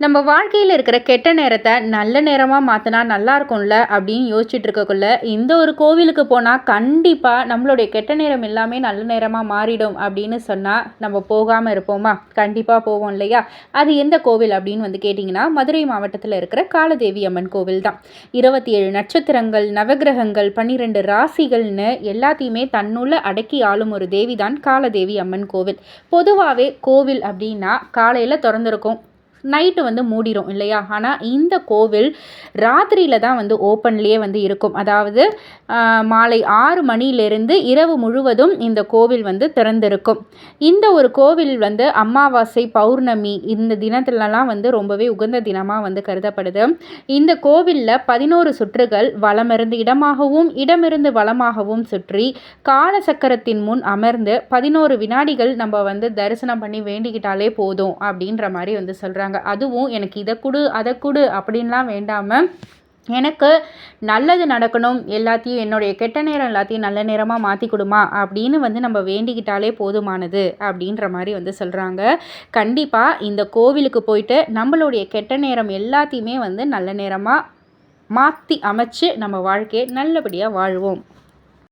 நம்ம வாழ்க்கையில் இருக்கிற கெட்ட நேரத்தை நல்ல நேரமாக மாற்றினா நல்லா இருக்கும்ல அப்படின்னு யோசிச்சுட்டு இருக்கக்குள்ள இந்த ஒரு கோவிலுக்கு போனால் கண்டிப்பாக நம்மளுடைய கெட்ட நேரம் எல்லாமே நல்ல நேரமாக மாறிடும் அப்படின்னு சொன்னால் நம்ம போகாமல் இருப்போமா? கண்டிப்பாக போவோம் இல்லையா? அது எந்த கோவில் அப்படின்னு வந்து கேட்டிங்கன்னா மதுரை மாவட்டத்தில் இருக்கிற காலதேவி அம்மன் கோவில் தான். இருபத்தி ஏழு நட்சத்திரங்கள் நவகிரகங்கள் பன்னிரெண்டு ராசிகள்னு எல்லாத்தையுமே தன்னுள்ள அடக்கி ஆளும் ஒரு தேவி தான் காலதேவி அம்மன் கோவில். பொதுவாகவே கோவில் அப்படின்னா காலையில் திறந்திருக்கும். நைட்டு வந்து மூடிடும் இல்லையா? ஆனால் இந்த கோவில் ராத்திரியில் தான் வந்து ஓப்பன்லேயே வந்து இருக்கும். அதாவது மாலை ஆறு மணியிலிருந்து இரவு முழுவதும் இந்த கோவில் வந்து திறந்திருக்கும். இந்த ஒரு கோவில் வந்து அமாவாசை பௌர்ணமி இந்த தினத்துலலாம் வந்து ரொம்பவே உகந்த தினமாக வந்து கருதப்படுது. இந்த கோவிலில் பதினோரு சுற்றுகள் வளமிருந்து இடமாகவும் இடமிருந்து வளமாகவும் சுற்றி காலசக்கரத்தின் முன் அமர்ந்து பதினோரு வினாடிகள் நம்ம வந்து தரிசனம் பண்ணி வேண்டிக்கிட்டாலே போதும் அப்படின்ற மாதிரி வந்து சொல்கிறாங்க சொல்கிறாங்க அதுவும் எனக்கு இதை கொடு அதை கொடு அப்படின்லாம் வேண்டாமல் எனக்கு நல்லது நடக்கணும். எல்லாத்தையும் என்னுடைய கெட்ட நேரம் எல்லாத்தையும் நல்ல நேரமாக மாற்றி கொடுமா அப்படின்னு வந்து நம்ம வேண்டிக்கிட்டாலே போதுமானது அப்படின்ற மாதிரி வந்து சொல்கிறாங்க கண்டிப்பாக இந்த கோவிலுக்கு போயிட்டு நம்மளுடைய கெட்ட நேரம் எல்லாத்தையுமே வந்து நல்ல நேரமாக மாற்றி அமைச்சு நம்ம வாழ்க்கையை நல்லபடியாக வாழ்வோம்.